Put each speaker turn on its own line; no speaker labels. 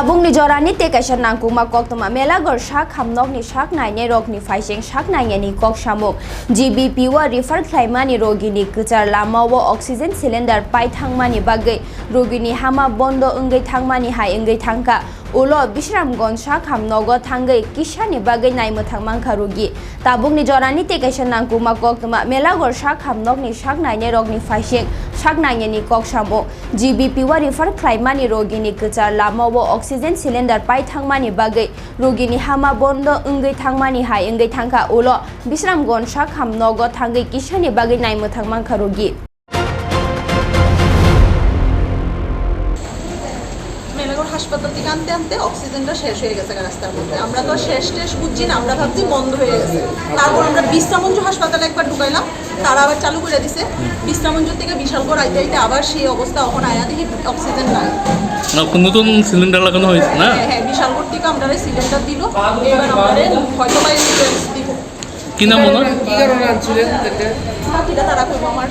tabung ni jorani te kaisa kok mela gor sak hamnok ni sak naine rok ni faising sak naine ni kok samuk GBP wa refer khlaimani rogi ni kuchar lama wa oxygen cylinder pai thangmani bagai rogi ni hama bondo ongei thangmani hai ongei thangka ulo bisramgon sak hamnogo thangai kisani bagai naimo thangmangkha rogi tabung ni jorani te kaisa nangkuma kok toma melagor sak hamnok ni sak naine rok ni faising sak naine ni kok samuk GBP wa refer khlaimani rogi ni kuchar lama wo oxygen cylinder pai thangmani bagai rogini hama bondo ongei thangmani hai ongei thangka ulo bisramgon sak hamnogo thangai kisani bagai naimo thangmangkha rogi
হাসপাতাল থেকে আনতে আনতে অক্সিজেনটা শেষ হয়ে গেছে রাস্তার মধ্যে। আমরা তো শেষ টেস বুঝছি না আমরা ভাবছি বন্ধ হয়ে গেছে। তারপর আমরা বিশ্রামঞ্জু হাসপাতালে একবার ঢুকাইলাম তারা আবার চালু করে দিছে। বিশ্রামঞ্জু থেকে বিশালগড় আইতে আইতে আবার সেই অবস্থা এখন আয়া দেখি অক্সিজেন নাই।
নতুন সিলিন্ডার লাগানো হয়েছে না?
হ্যাঁ হ্যাঁ বিশালগড় থেকে আমরা সিলিন্ডার দিল। এবার আমাদের হয়তো বা দিব।
কি নাম ওনার?
কি কারণে আনছিলেন
তারা করব আমার।